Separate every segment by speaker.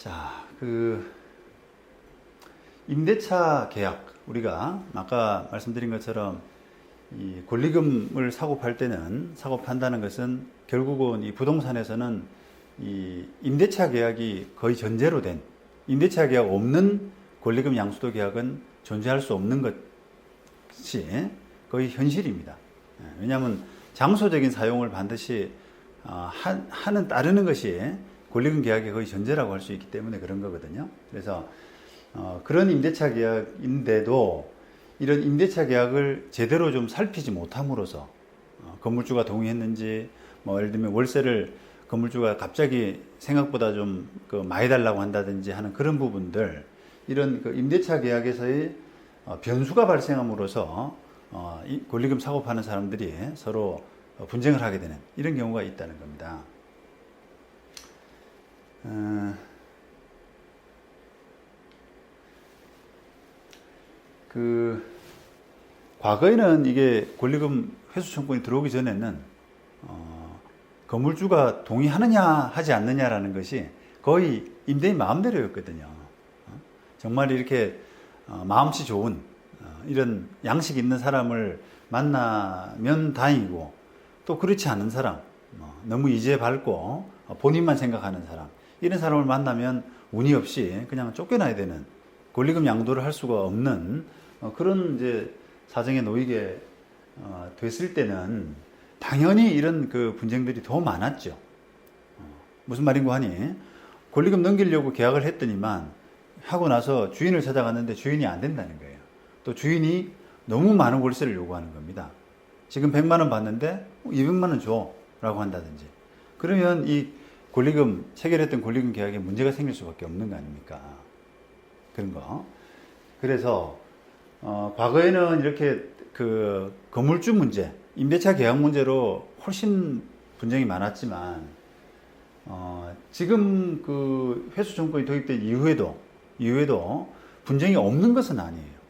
Speaker 1: 자, 그 임대차 계약 우리가 아까 말씀드린 것처럼 이 권리금을 사고 팔 때는 사고 판다는 것은 결국은 이 부동산에서는 이 임대차 계약이 거의 전제로 된 임대차 계약 없는 권리금 양수도 계약은 존재할 수 없는 것이 거의 현실입니다. 예, 왜냐하면 장소적인 사용을 반드시 어, 하- 하는 따르는 것이 권리금 계약의 거의 전제라고 할 수 있기 때문에 그런 거거든요. 그래서 어, 그런 임대차 계약인데도 이런 임대차 계약을 제대로 좀 살피지 못함으로써 어, 건물주가 동의했는지 뭐 예를 들면 월세를 건물주가 갑자기 생각보다 좀 그 많이 달라고 한다든지 하는 그런 부분들 이런 그 임대차 계약에서의 어, 변수가 발생함으로써 어, 이 권리금 사고 파는 사람들이 서로 어, 분쟁을 하게 되는 이런 경우가 있다는 겁니다. 어, 그 과거에는 이게 권리금 회수 청구권이 들어오기 전에는 어, 건물주가 동의하느냐 하지 않느냐라는 것이 거의 임대인 마음대로였거든요. 어, 정말 이렇게 어, 마음씨 좋은 어, 이런 양식 있는 사람을 만나면 다행이고 또 그렇지 않은 사람 어, 너무 이제 밝고 어, 본인만 생각하는 사람 이런 사람을 만나면 운이 없이 그냥 쫓겨나야 되는 권리금 양도를 할 수가 없는 어, 그런 이제 사정에 놓이게 어, 됐을 때는 당연히 이런 그 분쟁들이 더 많았죠. 어, 무슨 말인고 하니 권리금 넘기려고 계약을 했더니만 하고 나서 주인을 찾아갔는데 주인이 안 된다는 거예요. 또 주인이 너무 많은 월세를 요구하는 겁니다. 지금 100만 원 받는데 200만 원 줘라고 한다든지. 그러면 이 권리금 체결했던 권리금 계약에 문제가 생길 수밖에 없는 거 아닙니까? 그런 거. 그래서 어, 과거에는 이렇게 그 건물주 문제, 임대차 계약 문제로 훨씬 분쟁이 많았지만 어, 지금 그 회수 정권이 도입된 이후에도 이후에도 분쟁이 없는 것은 아니에요.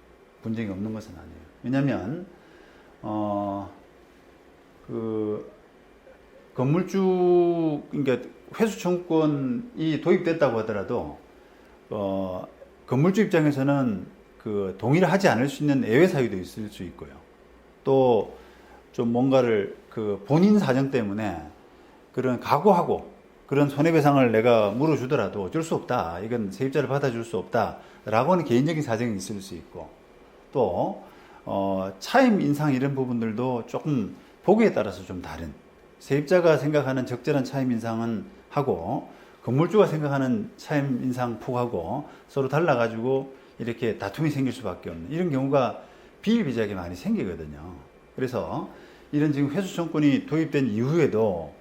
Speaker 1: 분쟁이 없는 것은 아니에요. 왜냐하면 어, 그 건물주 그러니까 회수 청구권이 도입됐다고 하더라도 어, 건물주 입장에서는 그 동의를 하지 않을 수 있는 예외 사유도 있을 수 있고요. 또 좀 뭔가를 그 본인 사정 때문에 그런 각오하고 그런 손해배상을 내가 물어주더라도 어쩔 수 없다. 이건 세입자를 받아줄 수 없다라고 하는 개인적인 사정이 있을 수 있고 또 어, 차임 인상 이런 부분들도 조금 보기에 따라서 좀 다른 세입자가 생각하는 적절한 차임 인상은 하고 건물주가 생각하는 차임 인상 폭하고 서로 달라가지고 이렇게 다툼이 생길 수밖에 없는 이런 경우가 비일비재하게 많이 생기거든요. 그래서 이런 지금 회수 청구권이 도입된 이후에도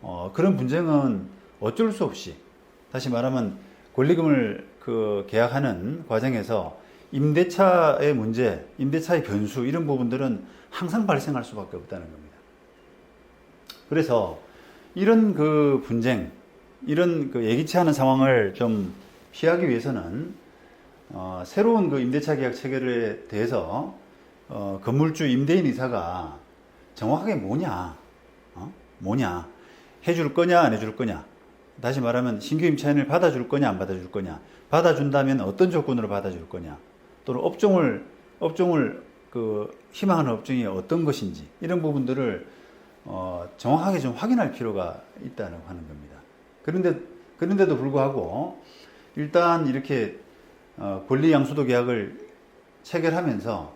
Speaker 1: 어, 그런 분쟁은 어쩔 수 없이 다시 말하면 권리금을 그 계약하는 과정에서 임대차의 문제, 임대차의 변수 이런 부분들은 항상 발생할 수밖에 없다는 겁니다. 그래서 이런 그 분쟁, 이런 그 예기치 않은 상황을 좀 피하기 위해서는 어, 새로운 그 임대차 계약 체결에 대해서 어, 건물주 임대인 이사가 정확하게 뭐냐, 어? 뭐냐, 해줄 거냐, 안 해줄 거냐. 다시 말하면 신규 임차인을 받아줄 거냐, 안 받아줄 거냐. 받아준다면 어떤 조건으로 받아줄 거냐. 또는 업종을, 업종을 그 희망하는 업종이 어떤 것인지 이런 부분들을 어, 정확하게 좀 확인할 필요가 있다고 하는 겁니다. 그런데, 그런데도 불구하고 일단 이렇게 어, 권리 양수도 계약을 체결하면서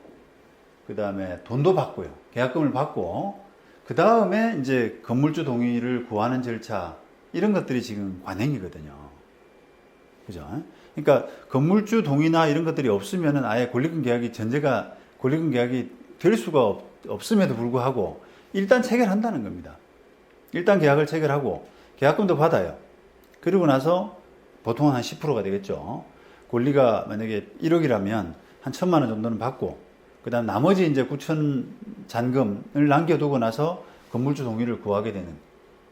Speaker 1: 그 다음에 돈도 받고요. 계약금을 받고 그 다음에 이제 건물주 동의를 구하는 절차 이런 것들이 지금 관행이거든요. 그죠? 그러니까 건물주 동의나 이런 것들이 없으면은 아예 권리금 계약이 전제가 권리금 계약이 될 수가 없, 없음에도 불구하고 일단 체결한다는 겁니다. 일단 계약을 체결하고 계약금도 받아요. 그리고 나서 보통 한 10%가 되겠죠. 권리가 만약에 1억이라면 한 천만 원 정도는 받고 그다음 나머지 이제 9천 잔금을 남겨두고 나서 건물주 동의를 구하게 되는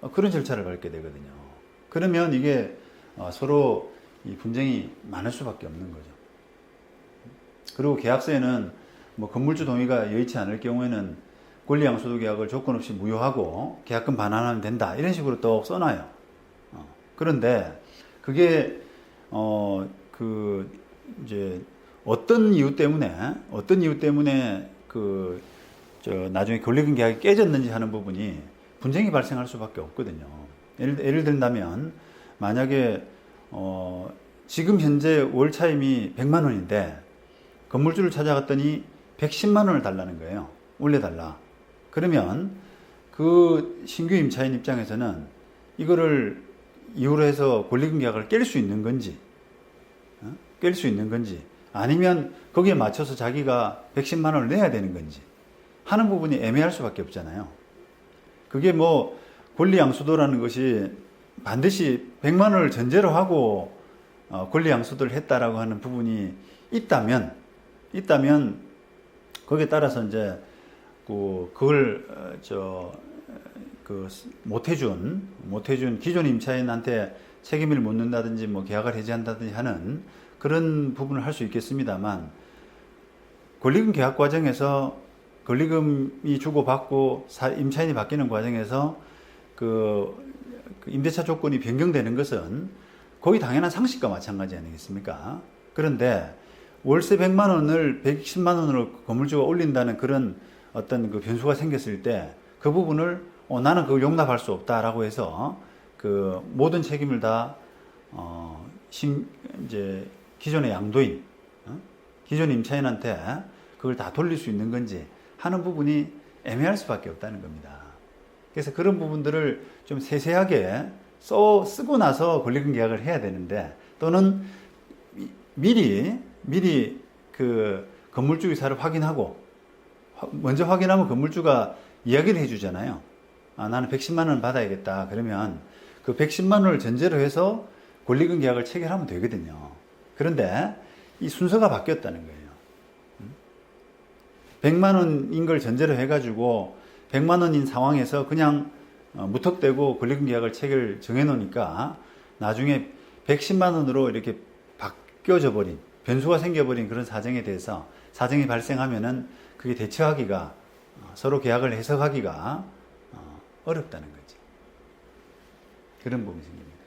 Speaker 1: 어, 그런 절차를 밟게 되거든요. 그러면 이게 어, 서로 이 분쟁이 많을 수밖에 없는 거죠. 그리고 계약서에는 뭐 건물주 동의가 여의치 않을 경우에는 권리양수도 계약을 조건 없이 무효하고 계약금 반환하면 된다 이런 식으로 또 써놔요. 어, 그런데 그게 어, 그, 이제, 어떤 이유 때문에, 어떤 이유 때문에 그, 저, 나중에 권리금 계약이 깨졌는지 하는 부분이 분쟁이 발생할 수밖에 없거든요. 예를, 예를 든다면, 만약에, 어, 지금 현재 월 차임이 100만 원인데, 건물주를 찾아갔더니 110만 원을 달라는 거예요. 올려달라. 그러면 그 신규 임차인 입장에서는 이거를 이유로 해서 권리금 계약을 깰 수 있는 건지, 어? 깰수 있는 건지, 아니면 거기에 맞춰서 자기가 110만 원을 내야 되는 건지 하는 부분이 애매할 수밖에 없잖아요. 그게 뭐 권리 양수도라는 것이 반드시 100만 원을 전제로 하고 어, 권리 양수도를 했다라고 하는 부분이 있다면 있다면 거기에 따라서 이제 그 그걸 어, 저그 못해준 못해준 기존 임차인한테 책임을 묻는다든지 뭐 계약을 해지한다든지 하는 그런 부분을 할 수 있겠습니다만 권리금 계약 과정에서 권리금이 주고받고 사- 임차인이 바뀌는 과정에서 그, 그 임대차 조건이 변경되는 것은 거의 당연한 상식과 마찬가지 아니겠습니까? 그런데 월세 100만 원을 110만 원으로 건물주가 올린다는 그런 어떤 그 변수가 생겼을 때 그 부분을 어, 나는 그걸 용납할 수 없다라고 해서 그 모든 책임을 다 어, 신, 이제 기존의 양도인, 어? 기존 임차인한테 그걸 다 돌릴 수 있는 건지 하는 부분이 애매할 수밖에 없다는 겁니다. 그래서 그런 부분들을 좀 세세하게 써 쓰고 나서 권리금 계약을 해야 되는데 또는 미- 미리 미리 그 건물주 의사를 확인하고 화- 먼저 확인하면 건물주가 이야기를 해주잖아요. 아 나는 110만 원 받아야겠다. 그러면 그 110만 원을 전제로 해서 권리금 계약을 체결하면 되거든요. 그런데 이 순서가 바뀌었다는 거예요. 100만 원인 걸 전제로 해가지고 100만 원인 상황에서 그냥 어, 무턱대고 권리금 계약을 체결 정해놓으니까 나중에 110만 원으로 이렇게 바뀌어져 버린 변수가 생겨버린 그런 사정에 대해서 사정이 발생하면은 그게 대처하기가 어, 서로 계약을 해석하기가 어, 어렵다는 거죠. 그런 부분입니다.